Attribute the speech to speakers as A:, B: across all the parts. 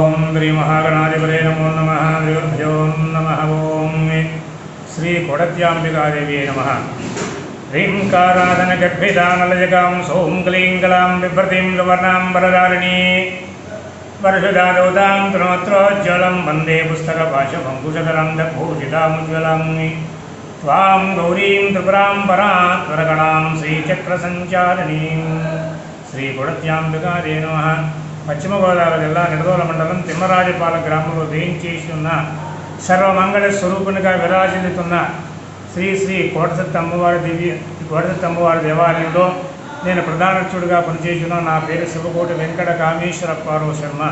A: ॐ श्रीमहागणाधिपते नमो नमः नमः ॐ श्रीकोडत्याम्बिकादेव्यै नमः। ह्रीं काराधनगर्भिदाङ्गलजकां सों क्लीं कलां विभ्रतीं गवर्णां वरदारिणी वर्षदां तृणत्रोज्ज्वलं वन्दे पुस्तकपाशपङ्कुशोषितां ज्वलां त्वां गौरीं त्रिपुरां परात्वरगणां श्रीचक्रसञ्चारिणीं श्रीकुडत्याम्बिकारे नमः। పశ్చిమ గోదావరి జిల్లా నిడదోల మండలం తిమ్మరాజపాల గ్రామంలో వేయించేసి ఉన్న సర్వమంగళ స్వరూపునిగా విరాజిల్లుతున్న శ్రీ శ్రీ కోటసత్తి అమ్మవారి దివ్య కోటసత్తి అమ్మవారి దేవాలయంలో నేను ప్రధానక్షుడిగా పనిచేసిన నా పేరు శివకోటి వెంకట కామేశ్వర పార్వ శర్మ.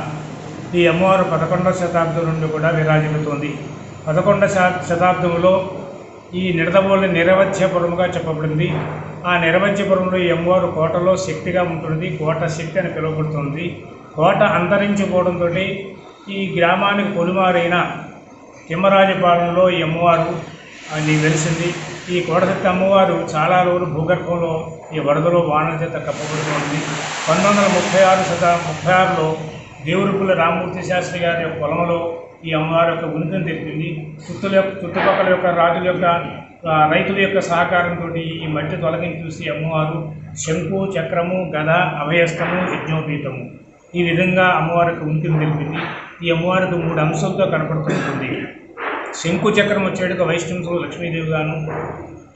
A: ఈ అమ్మవారు పదకొండవ శతాబ్దం నుండి కూడా విరాజిల్లుతోంది. పదకొండవ శతాబ్దంలో ఈ నిడదవోలు నిరవధ్యపురముగా చెప్పబడింది. ఆ నిరవధ్యపురంలో ఈ అమ్మవారు కోటలో శక్తిగా ఉంటుంది కోట శక్తి అని పిలువబడుతుంది. కోట అంతరించిపోవడంతో ఈ గ్రామానికి పొలిమారైన తిమ్మరాజపాలెంలో ఈ అమ్మవారు అని వెలిసింది ఈ కోటశక్తి అమ్మవారు చాలా రోజులు భూగర్భంలో ఈ వరదలో వానల చేత కప్పబడుతుంది పంతొమ్మిది వందల ముప్పై ఆరు శత ముప్పై ఆరులో దేవురుపుల రామమూర్తి శాస్త్రి గారి యొక్క పొలంలో ఈ అమ్మవారి యొక్క ఉనికిని తెలిపింది. చుట్టుల యొక్క చుట్టుపక్కల యొక్క రాజుల యొక్క రైతుల యొక్క సహకారంతో ఈ మట్టి తొలగించి చూసి అమ్మవారు శంకు చక్రము గద అభయస్తము యజ్ఞోపీతము. ఈ విధంగా అమ్మవారికి ఉనికిని తెలిపింది. ఈ అమ్మవారికి మూడు అంశాలతో కనపడుతుంటుంది శంకు చక్రం వచ్చేటికి వైష్ణవంలో లక్ష్మీదేవి గాను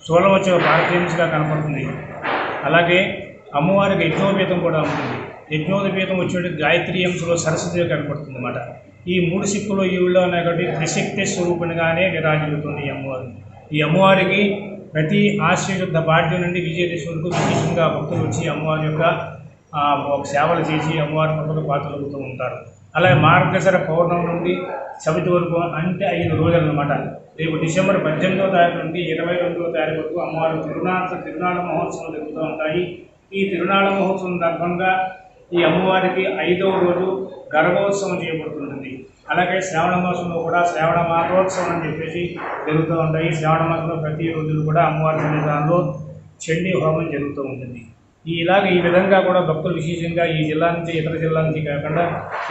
A: సోలం వచ్చే భారతీయంస్గా కనపడుతుంది. అలాగే అమ్మవారికి యజ్ఞోపేతం కూడా ఉంటుంది. యజ్ఞోపేతం వచ్చేటికి గాయత్రి అంశంలో సరస్వతిగా కనపడుతుంది అన్నమాట ఈ మూడు శక్తులు ఈ ఊళ్ళో ఉన్నాయి కాబట్టి త్రిశక్తి స్వరూపంగానే విరాజిల్లుతుంది ఈ అమ్మవారు. ఈ అమ్మవారికి ప్రతి ఆశ్రయుద్ధ బాధ్యం నుండి విజయదశమి వరకు విశేషంగా భక్తులు వచ్చి అమ్మవారి యొక్క సేవలు చేసి అమ్మవారి కృపకు పాత్రలుగుతూ ఉంటారు. అలాగే మార్గశర పౌర్ణమి నుండి చవితి వరకు అంటే ఐదు రోజులు అనమాట రేపు డిసెంబర్ పద్దెనిమిదవ తారీఖు నుండి ఇరవై రెండవ తారీఖు వరకు అమ్మవారి తిరునాళ తిరునాళ మహోత్సవం జరుగుతూ ఉంటాయి. ఈ తిరునాళ మహోత్సవం సందర్భంగా ఈ అమ్మవారికి ఐదవ రోజు గర్భోత్సవం చేయబడుతుంటుంది. అలాగే శ్రావణ మాసంలో కూడా శ్రావణ మాసోత్సవం అని చెప్పేసి జరుగుతూ ఉంటాయి. శ్రావణ మాసంలో ప్రతి రోజులు కూడా అమ్మవారి సన్నిధానంలో చండీ హోమం జరుగుతూ ఉంటుంది. ఇలాగ ఈ విధంగా కూడా భక్తులు విశేషంగా ఈ జిల్లా నుంచి ఇతర జిల్లా నుంచి కాకుండా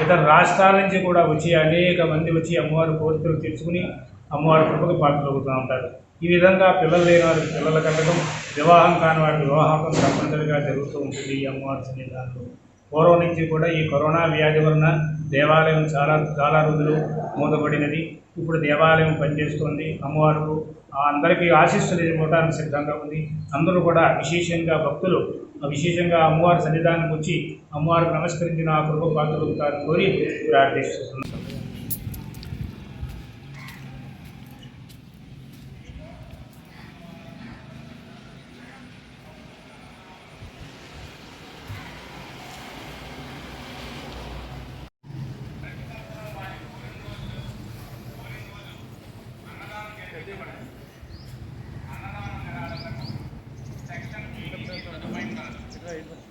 A: ఇతర రాష్ట్రాల నుంచి కూడా వచ్చి అనేక మంది వచ్చి అమ్మవారి కోరికలు తెచ్చుకుని అమ్మవారి కృపకు పాత్రలుగుతూ ఉంటారు. ఈ విధంగా పిల్లలు లేని వారికి పిల్లల కట్టడం వివాహం కాని వారికి వివాహం తప్పనిసరిగా జరుగుతూ ఉంటుంది ఈ అమ్మవారి సన్నిధానంలో. పూర్వం నుంచి కూడా ఈ కరోనా వ్యాధి వలన దేవాలయం చాలా చాలా రోజులు మూతపడినది. ఇప్పుడు దేవాలయం పనిచేస్తుంది. అమ్మవారు అందరికీ ఆశీస్సులు ఇవ్వడానికి సిద్ధంగా ఉంది. అందరూ కూడా విశేషంగా భక్తులు విశేషంగా అమ్మవారి సన్నిధానం వచ్చి అమ్మవారికి నమస్కరించిన ఆ కృప పాత్రలు కోరి ప్రార్థిస్తున్నాను
B: ಹೇಳ್ಬೋದು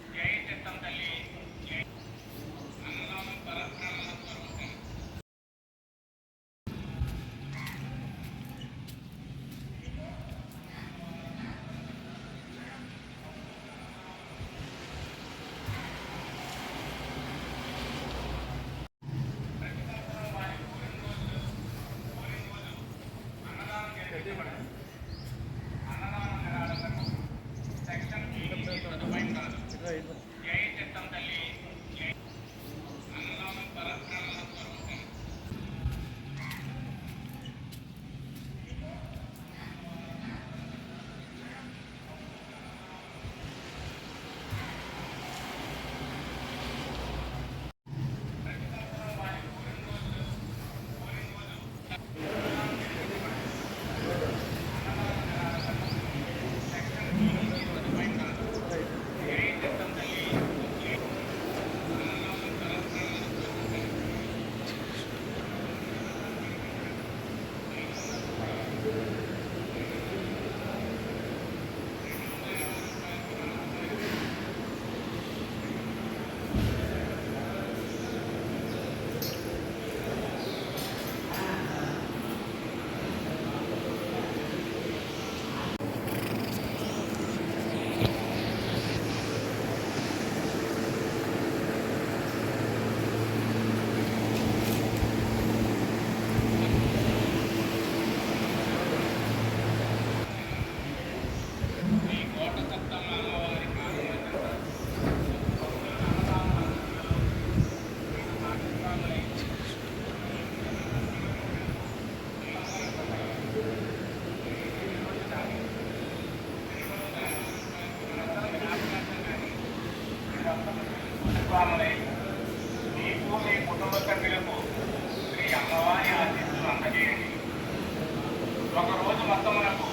B: మొత్తం మనకు.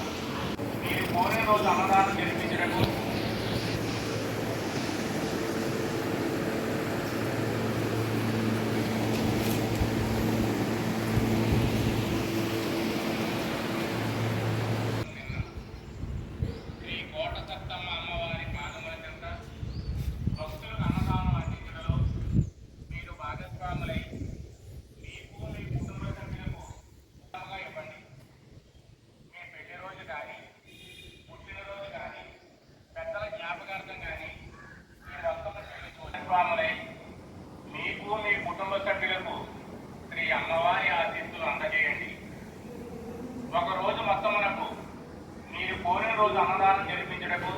B: ఈ మూడే రోజు అన్నదానం జరిపించడము రోజు అన్నదానం జరిపించడము